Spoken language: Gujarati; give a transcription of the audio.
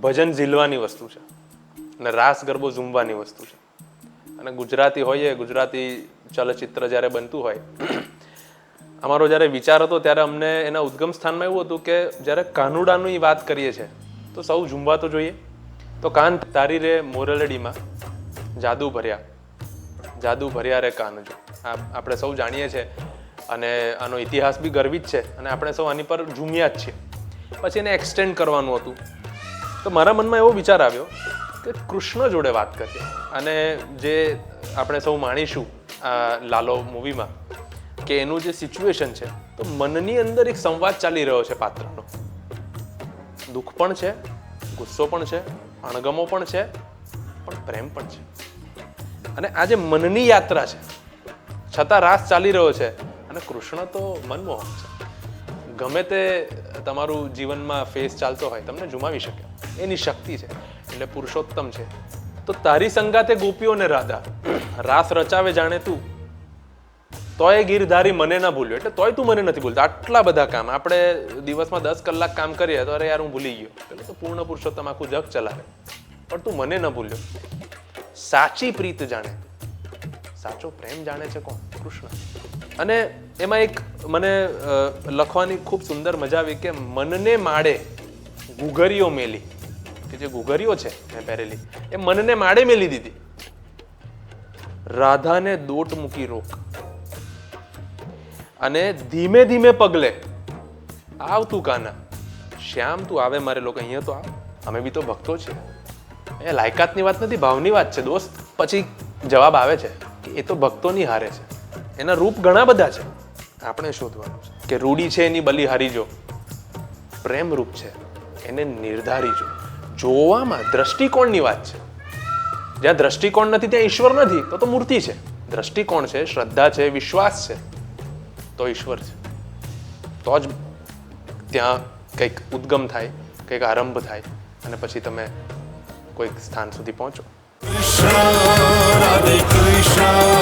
ભજન ઝીલવાની વસ્તુ છે. અને રાસ ગરબો ઝૂમવાની વસ્તુ છે. અને ગુજરાતી હોઈએ, ગુજરાતી ચલચિત્ર જ્યારે બનતું હોય, અમારો જ્યારે વિચાર હતો ત્યારે અમને એના ઉદ્ગમ સ્થાનમાં એવું હતું કે જ્યારે કાનુડાની વાત કરીએ છીએ, તો સૌ ઝૂમવા તો જોઈએ. તો કાન તારી રે મોરલડીમાં, જાદુ ભર્યા જાદુ ભર્યા રે કાનજો આ આપણે સૌ જાણીએ છીએ અને આનો ઇતિહાસ બી ગર્વિત છે અને આપણે સૌ આની પર ઝૂમ્યા જ છીએ. પછી એને એક્સટેન્ડ કરવાનું હતું. તો મારા મનમાં એવો વિચાર આવ્યો કે કૃષ્ણ જોડે વાત કરીએ. અને જે આપણે સૌ માણીશું આ લાલો મૂવીમાં, કે એનું જે સિચ્યુએશન છે, તો મનની અંદર એક સંવાદ ચાલી રહ્યો છે પાત્રનો. દુઃખ પણ છે, ગુસ્સો પણ છે, અણગમો પણ છે, પણ પ્રેમ પણ છે. અને આ જે મનની યાત્રા છે, છતાં રાસ ચાલી રહ્યો છે, અને કૃષ્ણ તો મનમોહક છે. ગમે તે તમારું જીવનમાં ફેસ ચાલતો હોય, તમને જુમાવી શકે. એની શક્તિ છે, એટલે પુરુષોત્તમ છે. તો તારી સંગાતે ગોપીઓને રાધા, રાસ રચાવે જાણે તું. તોય ગીરધારી મને ના ભૂલ્યો, એટલે તોય તું મને નથી ભૂલતો. આટલા બધા કામ, આપણે દિવસમાં દસ કલાક કામ કરીએ તો અરે યાર હું ભૂલી ગયો. એટલે તો પૂર્ણ પુરુષોત્તમ આખું જગ ચલાવે. પણ તું મને ન ભૂલ્યો. સાચી પ્રીત જાણે સાચો પ્રેમ જાણે છે કોણ? કૃષ્ણ. અને એમાં એક મને લખવાની ખૂબ સુંદર મજા આવી કે મનને માડે ગુગરીઓ મેલી. કે જે ગુગરીઓ છે મેં પહેરેલી, એ મનને માડે મેલી દીધી. રાધાને દોટ મૂકી રોક. અને ધીમે ધીમે પગલે, આવ તું કાના, શ્યામ તું આવે મારે લોકો અહીંયા તો આવ. અમે બી તો ભક્તો છે. એ લાયકાતની વાત નથી, ભાવની વાત છે, દોસ્ત. પછી જવાબ આવે છે કે એ તો ભક્તોની હારે છે. એના રૂપ ઘણા બધા છે. આપણે શોધવાનું છે કે રૂડી છે એની બલી હારી જો. પ્રેમ રૂપ છે, એને નિર્ધારી જો. જોવામાં દ્રષ્ટિકોણની વાત છે. જ્યાં દ્રષ્ટિકોણ નથી ત્યાં ઈશ્વર નથી તો તો મૂર્તિ છે. દ્રષ્ટિકોણ છે શ્રદ્ધા છે વિશ્વાસ છે તો ઈશ્વર છે. તો જ ત્યાં કંઈક ઉદ્ગમ થાય કંઈક આરંભ થાય અને પછી તમે કોઈક સ્થાન સુધી પહોંચો. Krishna,